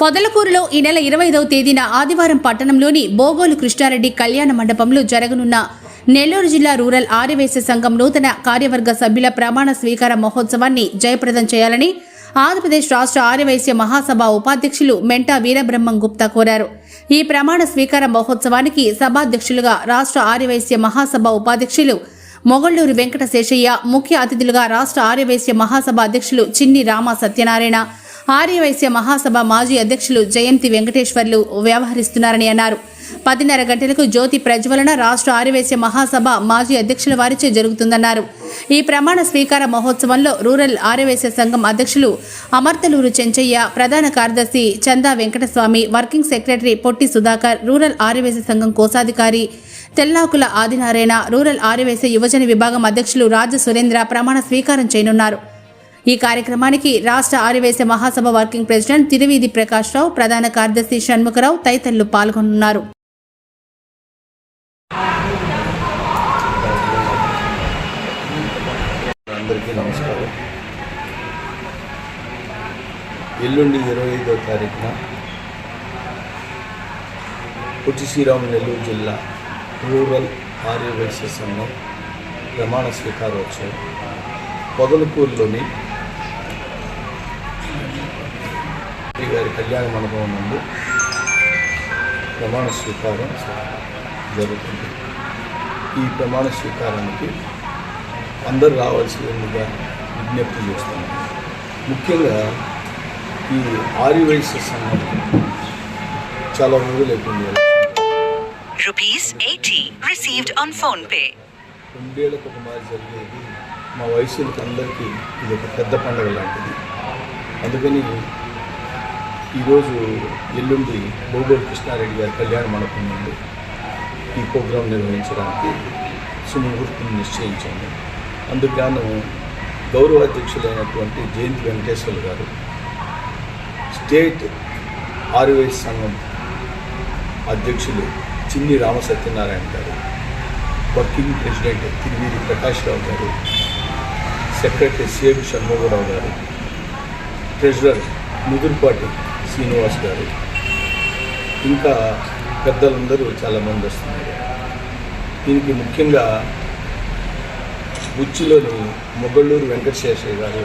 పొదలకూరులో ఈ నెల ఇరవై ఐదవ తేదీన ఆదివారం పట్టణంలోని బోగోలు కృష్ణారెడ్డి కళ్యాణ మండపంలో జరగనున్న నెల్లూరు జిల్లా రూరల్ ఆర్యవేశ సంఘం నూతన కార్యవర్గ సభ్యుల ప్రమాణ స్వీకార మహోత్సవాన్ని జయప్రదం చేయాలని ఆంధ్రప్రదేశ్ రాష్ట్ర ఆర్యవైశ్య మహాసభ ఉపాధ్యక్షులు మెంటా వీరబ్రహ్మం గుప్తా కోరారు. ఈ ప్రమాణ స్వీకార మహోత్సవానికి సభాధ్యక్షులుగా రాష్ట్ర ఆర్యవైశ్య మహాసభ ఉపాధ్యక్షులు మొగళ్ళూరు వెంకట శేషయ్య ముఖ్య అతిథులుగా రాష్ట్ర ఆర్యవైశ్య మహాసభ అధ్యక్షులు చిన్ని రామ సత్యనారాయణ ఆర్యవైశ్య మహాసభ మాజీ అధ్యక్షులు జయంతి వెంకటేశ్వర్లు వ్యవహరిస్తున్నారని అన్నారు. పదిన్నర గంటలకు జ్యోతి ప్రజ్వలన రాష్ట్ర ఆర్యవైశ్య మహాసభ మాజీ అధ్యక్షుల వారిచే జరుగుతుందన్నారు. ఈ ప్రమాణ స్వీకార మహోత్సవంలో రూరల్ ఆర్యవైశ్య సంఘం అధ్యక్షులు అమర్తలూరు చెంచయ్య ప్రధాన కార్యదర్శి Chanda Venkataswamy working secretary Potti Sudhakar rural Aryavysya సంఘం కోశాధికారి తెల్లాకుల ఆదినారాయణ రూరల్ ఆర్యవేశ యువజన విభాగం అధ్యక్షులు రాజ సురేంద్ర ప్రమాణ స్వీకారం చేయనున్నారు. ఈ కార్యక్రమానికి రాష్ట్ర ఆర్యవేశ మహాసభ వర్కింగ్ ప్రెసిడెంట్ తిరువీధి ప్రకాష్ రావు ప్రధాన కార్యదర్శి షణ్ముఖరావు తదితరులు పాల్గొనున్నారు. ఎల్లుండి ఇరవై ఐదో తారీఖున పుట్టి శ్రీరాము నెల్లూరు జిల్లా రూరల్ ఆర్యవైశ్య సంఘం ప్రమాణ స్వీకారోత్సవం. పొదలకూరులోని శ్రీ గారి కళ్యాణ మండపం నుండి ప్రమాణ స్వీకారం జరుగుతుంది. ఈ ప్రమాణ స్వీకారానికి అందరూ రావాల్సిందిగా విజ్ఞప్తి చేస్తున్నాను ముఖ్యంగా ఈ ఆర్యవైశ్య సంఘం చాలా Rupees 80 received on phone pay. రెండేళ్ళకు ఒక మారి జరిగేది మా వయసులకు అందరికీ ఇది ఒక పెద్ద పండుగ లాంటిది. అందుకని ఈరోజు ఎల్లుండి బోగోలు కృష్ణారెడ్డి గారి కళ్యాణ మండపం నుండి ఈ ప్రోగ్రాం నిర్వహించడానికి సుముహూర్తం నిశ్చయించాము అందుకు గౌరవ అధ్యక్షులైనటువంటి జయంతి వెంకటేశ్వర్ గారు స్టేట్ ఆర్యవైస్ సంఘం అధ్యక్షులు Chinni Ramasatyanarayana garu working president Tiruveeri Prakash Rao garu secretary సేబు Shanmukha Rao గారు ట్రెజరర్ ముదురుపాటి శ్రీనివాస్ గారు. ఇంకా పెద్దలందరూ చాలామంది వస్తున్నారు. దీనికి ముఖ్యంగా బుచ్చిలోని మొగళ్ళూరు వెంకటశేషయ్య గారు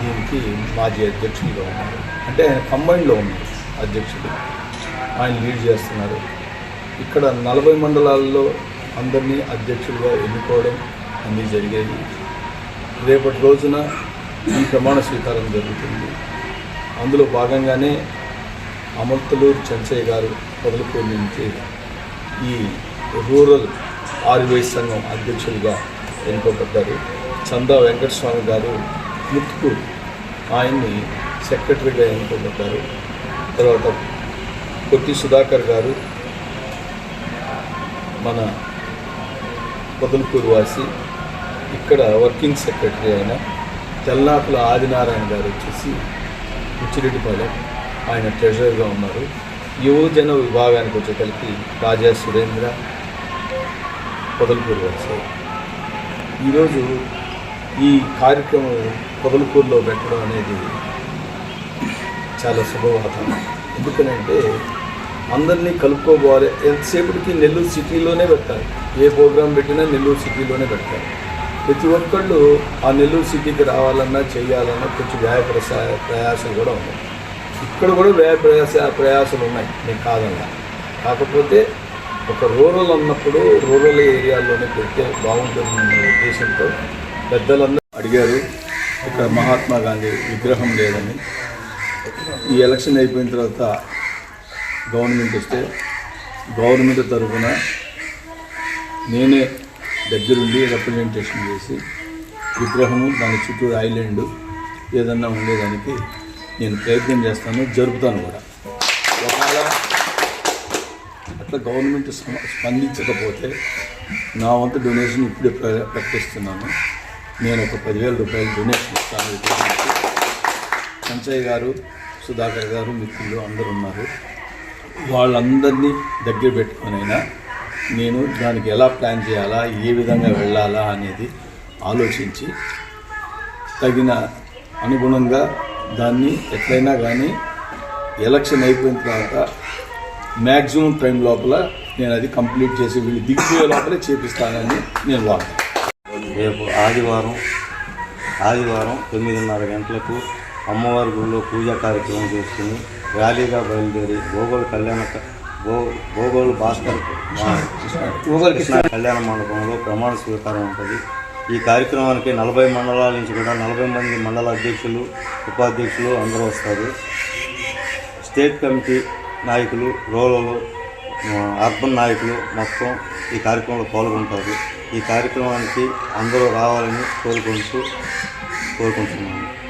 దీనికి మాజీ అధ్యక్షులుగా ఉన్నారు. అంటే ఆయన కంబైన్లో ఉన్నారు అధ్యక్షులు ఆయన లీడ్ చేస్తున్నారు. ఇక్కడ నలభై మండలాల్లో అందరినీ అధ్యక్షులుగా ఎన్నుకోవడం అన్నీ జరిగేది. రేపటి రోజున ఈ ప్రమాణ స్వీకారం జరుగుతుంది. అందులో భాగంగానే అమర్తలూరు చెంచయ్య గారు పొదలకూరు నుంచి ఈ రూరల్ ఆర్వై సంఘం అధ్యక్షులుగా ఎన్నుకోబడ్డారు. చందా వెంకటస్వామి గారు ముత్తుకూరు ఆయన్ని సెక్రటరీగా ఎన్నుకోబడ్డారు. తర్వాత కొట్టి సుధాకర్ గారు మన పొదలకూరు వాసి ఇక్కడ వర్కింగ్ సెక్రటరీ అయిన తెల్లాకుల ఆదినారాయణ గారు వచ్చేసి ఉచ్చిరెడ్డిపాలెం ఆయన ట్రెజరర్గా ఉన్నారు. యువజన విభాగానికి వచ్చేసరికి రాజా సురేంద్ర పొదలకూరు వచ్చారు ఈరోజు ఈ కార్యక్రమం పొదలకూరులో పెట్టడం అనేది చాలా శుభవార్త. ఎందుకనంటే అందరినీ కలుపుకోవాలి. ఎంతసేపటికి నెల్లూరు సిటీలోనే పెడతారు. ఏ ప్రోగ్రాం పెట్టినా నెల్లూరు సిటీలోనే పెడతారు. ప్రతి ఒక్కళ్ళు ఆ నెల్లూరు సిటీకి రావాలన్నా చేయాలన్నా కొంచెం వ్యాయ ప్రసా ప్రయాసాలు కూడా ఉన్నాయి ఇక్కడ కూడా వ్యాయ ప్రయాస ప్రయాసాలు ఉన్నాయి. నేను కాదన్నా కాకపోతే ఒక రూరల్ అన్నప్పుడు రూరల్ ఏరియాల్లోనే పెడితే బాగుంటుందన్న ఉద్దేశంతో పెద్దలందరూ అడిగారు ఇక్కడ మహాత్మా గాంధీ విగ్రహం లేదని. ఈ ఎలక్షన్ అయిపోయిన తర్వాత గవర్నమెంట్ వస్తే గవర్నమెంట్ తరఫున నేనే దగ్గరుండి రిప్రజెంటేషన్ చేసి విగ్రహము దాని చుట్టూ ఐలాండ్ ఏదన్నా ఉండేదానికి నేను ప్రయత్నం చేస్తాను జరుపుతాను కూడా. ఒకవేళ అట్లా గవర్నమెంట్ స్ప- స్పందించకపోతే నా వంతు డొనేషన్ ఇప్పుడే ప్ర- ప్రకటిస్తున్నాను. నేను ఒక పదివేల రూపాయలు డొనేషన్ ఇస్తాను. సంచయ్ గారు సుధాకర్ గారు మిత్రులు అందరు ఉన్నారు. వాళ్ళందరినీ దగ్గర పెట్టుకొనైనా నేను దానికి ఎలా ప్లాన్ చేయాలా ఏ విధంగా వెళ్ళాలా అనేది ఆలోచించి తగిన అనుగుణంగా దాన్ని ఎట్లయినా కానీ ఎలక్షన్ అయిపోయిన తర్వాత మ్యాక్సిమం టైం లోపల నేను అది కంప్లీట్ చేసి వీళ్ళు దిగిపోయే లోపలే చేపిస్తానని నేను వాడతాను. రేపు ఆదివారం ఆదివారం తొమ్మిదిన్నర గంటలకు అమ్మవారి గుడిలో పూజా కార్యక్రమం చేసుకుని ర్యాలీగా బయలుదేరి గోగోలు కళ్యాణ గో గోగోలు భాస్కర్. గోగోలు కృష్ణ. కళ్యాణ మండపంలో ప్రమాణ స్వీకారం ఉంటుంది. ఈ కార్యక్రమానికి నలభై మండలాల నుంచి కూడా నలభై మంది మండల అధ్యక్షులు ఉపాధ్యక్షులు అందరూ వస్తారు. స్టేట్ కమిటీ నాయకులు రోలలో అర్బన్ నాయకులు మొత్తం ఈ కార్యక్రమంలో పాల్గొంటారు. ఈ కార్యక్రమానికి అందరూ రావాలని కోరుకుంటూ కోరుకుంటున్నాను.